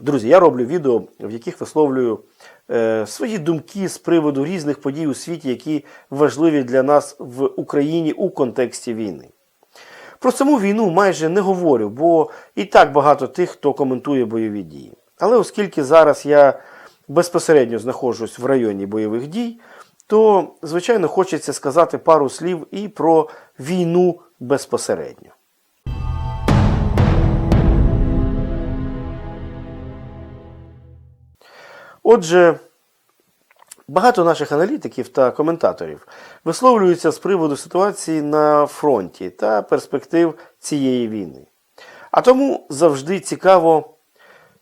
Друзі, я роблю відео, в яких висловлюю е, свої думки з приводу різних подій у світі, які важливі для нас в Україні у контексті війни. Про саму війну майже не говорю, бо і так багато тих, хто коментує бойові дії. Але оскільки зараз я безпосередньо знаходжусь в районі бойових дій, то, звичайно, хочеться сказати пару слів і про війну безпосередньо. Отже, багато наших аналітиків та коментаторів висловлюються з приводу ситуації на фронті та перспектив цієї війни. А тому завжди цікаво,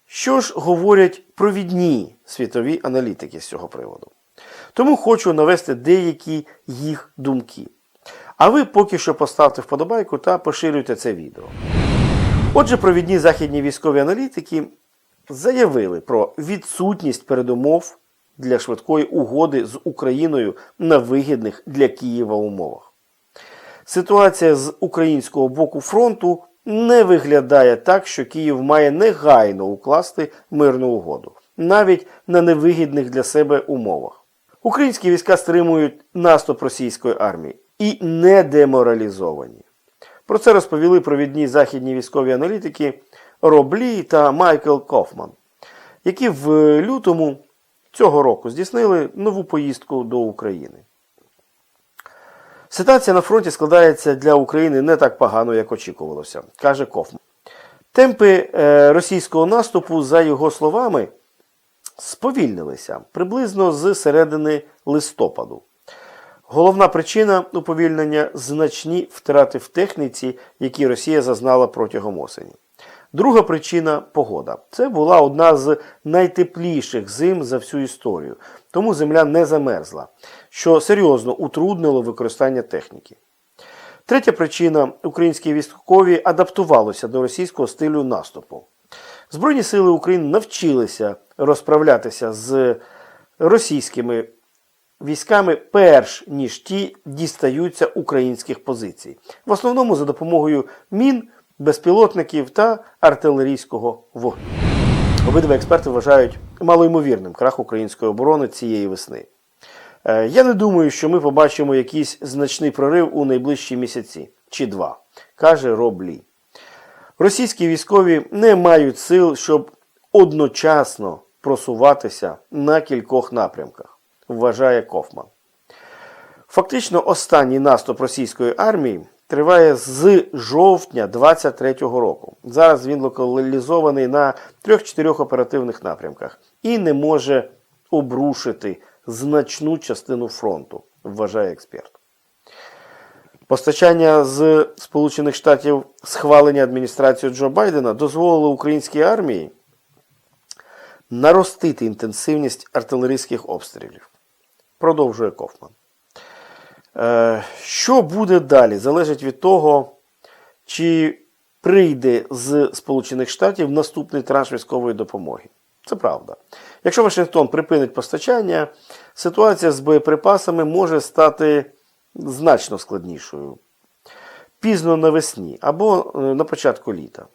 що ж говорять провідні світові аналітики з цього приводу. Тому хочу навести деякі їх думки. А ви поки що поставте вподобайку та поширюйте це відео. Отже, провідні західні військові аналітики заявили про відсутність передумов для швидкої угоди з Україною на вигідних для Києва умовах. Ситуація з українського боку фронту не виглядає так, що Київ має негайно укласти мирну угоду, навіть на невигідних для себе умовах. Українські війська стримують наступ російської армії і не деморалізовані. Про це розповіли провідні західні військові аналітики Роб Лі та Майкл Кофман, які в лютому цього року здійснили нову поїздку до України. Ситуація на фронті складається для України не так погано, як очікувалося, каже Кофман. Темпи е, російського наступу, за його словами, сповільнилися приблизно з середини листопаду. Головна причина уповільнення значні втрати в техніці, які Росія зазнала протягом осені. Друга причина погода. Це була одна з найтепліших зим за всю історію, тому земля не замерзла, що серйозно утруднило використання техніки. Третя причина українські військові адаптувалися до російського стилю наступу. Збройні сили України навчилися розправлятися з російськими військами перш ніж ті дістаються українських позицій, в основному за допомогою мін, безпілотників та артилерійського вогню. Обидва експерти вважають малоймовірним крах української оборони цієї весни. Е, Я не думаю, що ми побачимо якийсь значний прорив у найближчі місяці чи два, каже Роб Лі. Російські військові не мають сил, щоб одночасно просуватися на кількох напрямках, вважає Кофман. Фактично, останній наступ російської армії триває з жовтня 23-го року. Зараз він локалізований на 3-4 оперативних напрямках і не може обрушити значну частину фронту, вважає експерт. Постачання з Сполучених Штатів схвалення адміністрацією Джо Байдена дозволило українській армії наростити інтенсивність артилерійських обстрілів. Продовжує Кофман. Е, Що буде далі, залежить від того, чи прийде з Сполучених Штатів наступний транш військової допомоги. Це правда. Якщо Вашингтон припинить постачання, ситуація з боєприпасами може стати значно складнішою. Пізно навесні або е, на початку літа.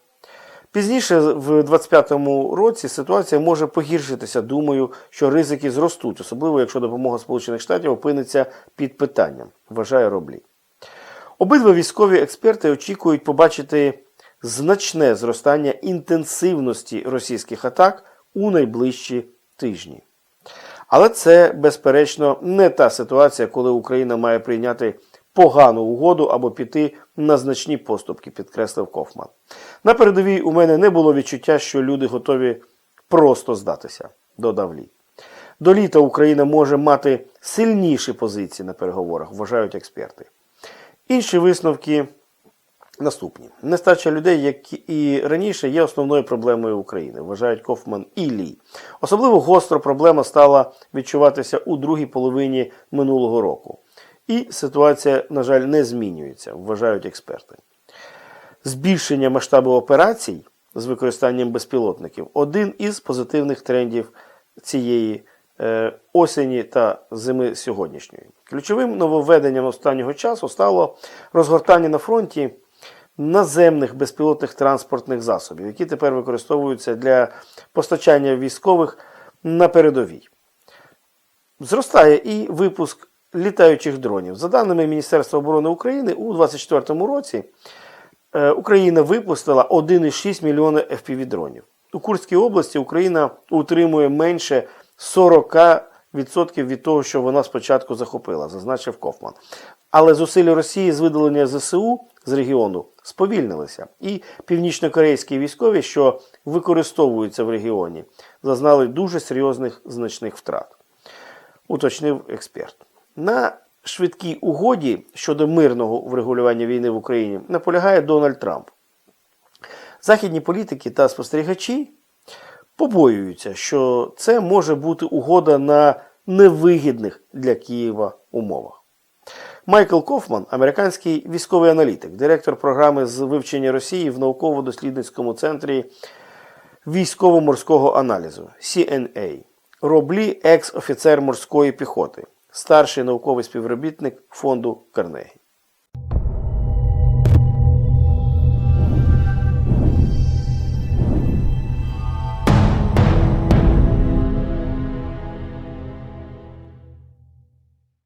Пізніше, в 2025 році, ситуація може погіршитися. Думаю, що ризики зростуть, особливо якщо допомога Сполучених Штатів опиниться під питанням, вважає Роблі. Обидва військові експерти очікують побачити значне зростання інтенсивності російських атак у найближчі тижні. Але це, безперечно, не та ситуація, коли Україна має прийняти погану угоду або піти на значні поступки, підкреслив Кофман. На передовій у мене не було відчуття, що люди готові просто здатися, додав Лі. До літа Україна може мати сильніші позиції на переговорах, вважають експерти. Інші висновки наступні: нестача людей, як і раніше, є основною проблемою України, вважають Кофман і Лі. Особливо гостро проблема стала відчуватися у другій половині минулого року. І ситуація, на жаль, не змінюється, вважають експерти. Збільшення масштабу операцій з використанням безпілотників один із позитивних трендів цієї е, осені та зими сьогоднішньої. Ключовим нововведенням останнього часу стало розгортання на фронті наземних безпілотних транспортних засобів, які тепер використовуються для постачання військових на передовій. Зростає і випуск літаючих дронів. За даними Міністерства оборони України, у 2024 році е, Україна випустила 1,6 мільйона FPV дронів. У Курській області Україна утримує менше 40% від того, що вона спочатку захопила, зазначив Кофман. Але зусилля Росії з видалення ЗСУ з регіону сповільнилися. І північнокорейські військові, що використовуються в регіоні, зазнали дуже серйозних значних втрат уточнив експерт. На швидкій угоді щодо мирного врегулювання війни в Україні наполягає Дональд Трамп. Західні політики та спостерігачі побоюються, що це може бути угода на невигідних для Києва умовах. Майкл Кофман, американський військовий аналітик, директор програми з вивчення Росії в науково-дослідницькому центрі військово-морського аналізу CNA. Роблі, екс-офіцер морської піхоти, старший науковий співробітник фонду Карнегі.